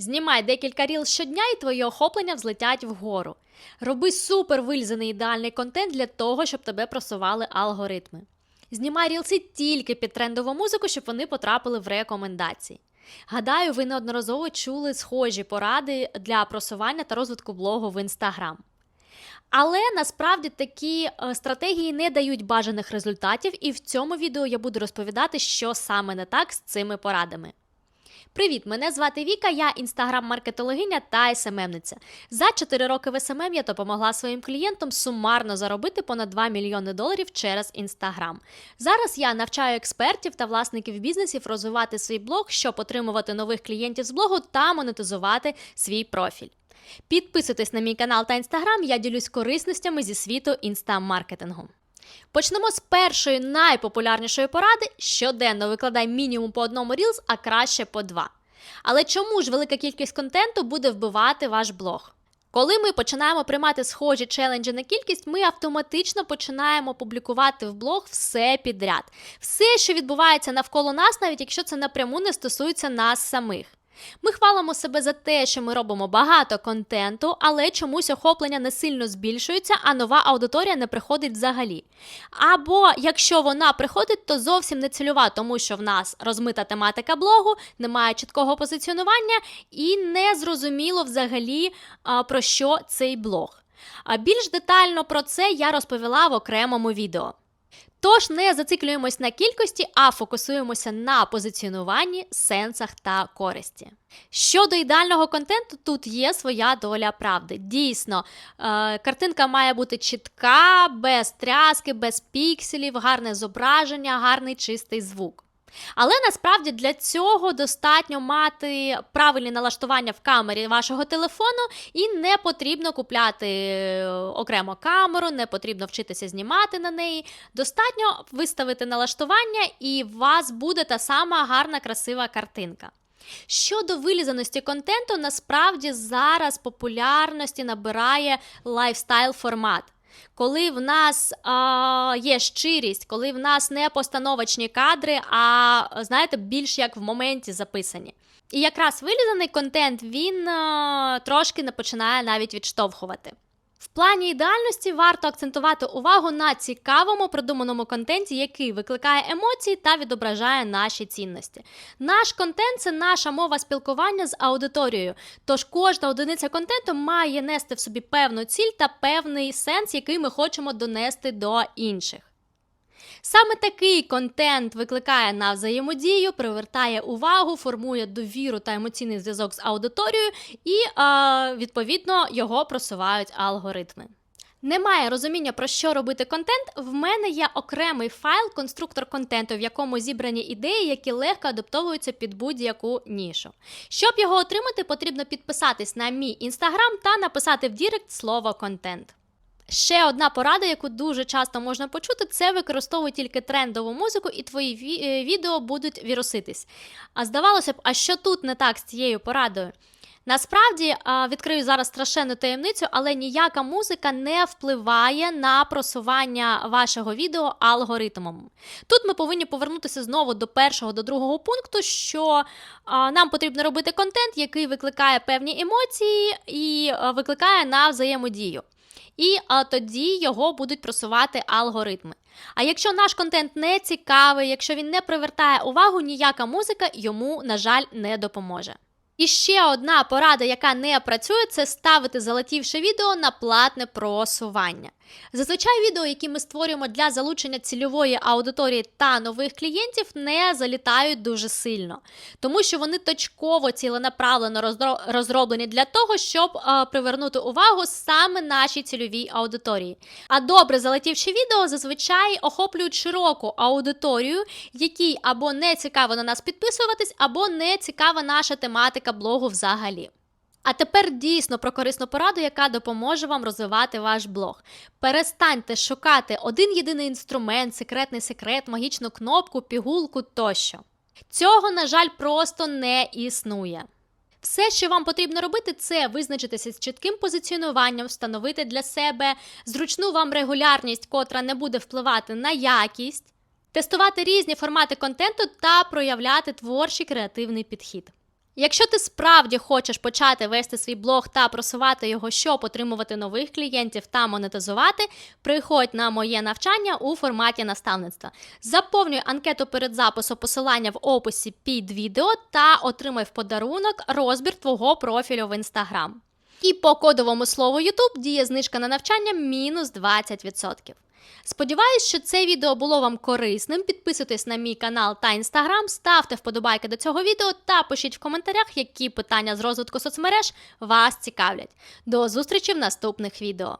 Знімай декілька ріл щодня, і твої охоплення взлетять вгору. Роби супер вильзаний ідеальний контент для того, щоб тебе просували алгоритми. Знімай рілси тільки під трендову музику, щоб вони потрапили в рекомендації. Гадаю, ви неодноразово чули схожі поради для просування та розвитку блогу в Інстаграм. Але насправді такі е, стратегії не дають бажаних результатів, і в цьому відео я буду розповідати, що саме не так з цими порадами. Привіт, мене звати Віка, я інстаграм-маркетологиня та СММниця. За 4 роки в СММ я допомогла своїм клієнтам сумарно заробити понад 2 мільйони доларів через інстаграм. Зараз я навчаю експертів та власників бізнесів розвивати свій блог, щоб отримувати нових клієнтів з блогу та монетизувати свій профіль. Підписуйтесь на мій канал та інстаграм, я ділюсь корисностями зі світу інстамаркетингу. Почнемо з першої найпопулярнішої поради: щоденно викладай мінімум по одному Reels, а краще по два. Але чому ж велика кількість контенту буде вбивати ваш блог? Коли ми починаємо приймати схожі челенджі на кількість, ми автоматично починаємо публікувати в блог все підряд, все, що відбувається навколо нас, навіть якщо це напряму не стосується нас самих. Ми хвалимо себе за те, що ми робимо багато контенту, але чомусь охоплення не сильно збільшується, а нова аудиторія не приходить взагалі. Або якщо вона приходить, то зовсім не цільова, тому що в нас розмита тематика блогу, немає чіткого позиціонування і не зрозуміло взагалі про що цей блог. А більш детально про це я розповіла в окремому відео. Тож не зациклюємось на кількості, а фокусуємося на позиціонуванні, сенсах та користі. Щодо ідеального контенту, тут є своя доля правди. Дійсно, е, картинка має бути чітка, без тряски, без пікселів, гарне зображення, гарний чистий звук. Але насправді для цього достатньо мати правильні налаштування в камері вашого телефону, і не потрібно купляти е, окремо камеру, не потрібно вчитися знімати на неї. Достатньо виставити налаштування, і у вас буде та сама гарна, красива картинка. Щодо вилізаності контенту, насправді зараз популярності набирає лайфстайл формат. Коли в нас а, є щирість, коли в нас не постановочні кадри, а знаєте, більш як в моменті записані. І якраз вилізаний контент він а, трошки не починає навіть відштовхувати. В плані ідеальності варто акцентувати увагу на цікавому продуманому контенті, який викликає емоції та відображає наші цінності. Наш контент це наша мова спілкування з аудиторією. Тож кожна одиниця контенту має нести в собі певну ціль та певний сенс, який ми хочемо донести до інших. Саме такий контент викликає на взаємодію, привертає увагу, формує довіру та емоційний зв'язок з аудиторією, і відповідно його просувають алгоритми. Немає розуміння про що робити контент. В мене є окремий файл, конструктор контенту, в якому зібрані ідеї, які легко адаптовуються під будь-яку нішу. Щоб його отримати, потрібно підписатись на мій інстаграм та написати в Дірект слово контент. Ще одна порада, яку дуже часто можна почути, це використовуй тільки трендову музику, і твої ві- е, відео будуть віруситись. А здавалося б, а що тут не так з цією порадою? Насправді відкрию зараз страшенну таємницю, але ніяка музика не впливає на просування вашого відео алгоритмом. Тут ми повинні повернутися знову до першого, до другого пункту, що нам потрібно робити контент, який викликає певні емоції і викликає на взаємодію. І а, тоді його будуть просувати алгоритми. А якщо наш контент не цікавий, якщо він не привертає увагу, ніяка музика йому, на жаль, не допоможе. І ще одна порада, яка не працює, це ставити залетівше відео на платне просування. Зазвичай відео, які ми створюємо для залучення цільової аудиторії та нових клієнтів, не залітають дуже сильно, тому що вони точково ціленаправлено розроблені для того, щоб е, привернути увагу саме нашій цільовій аудиторії. А добре залетівши відео зазвичай охоплюють широку аудиторію, якій або не цікаво на нас підписуватись, або не цікава наша тематика блогу взагалі. А тепер дійсно про корисну пораду, яка допоможе вам розвивати ваш блог. Перестаньте шукати один єдиний інструмент, секретний секрет, магічну кнопку, пігулку тощо. Цього, на жаль, просто не існує. Все, що вам потрібно робити, це визначитися з чітким позиціонуванням, встановити для себе зручну вам регулярність, котра не буде впливати на якість, тестувати різні формати контенту та проявляти творчий креативний підхід. Якщо ти справді хочеш почати вести свій блог та просувати його, щоб отримувати нових клієнтів та монетизувати, приходь на моє навчання у форматі наставництва. Заповнюй анкету перед записом посилання в описі під відео та отримай в подарунок розбір твого профілю в Instagram. І по кодовому слову YouTube діє знижка на навчання мінус 20%. Сподіваюсь, що це відео було вам корисним. Підписуйтесь на мій канал та інстаграм, ставте вподобайки до цього відео та пишіть в коментарях, які питання з розвитку соцмереж вас цікавлять. До зустрічі в наступних відео.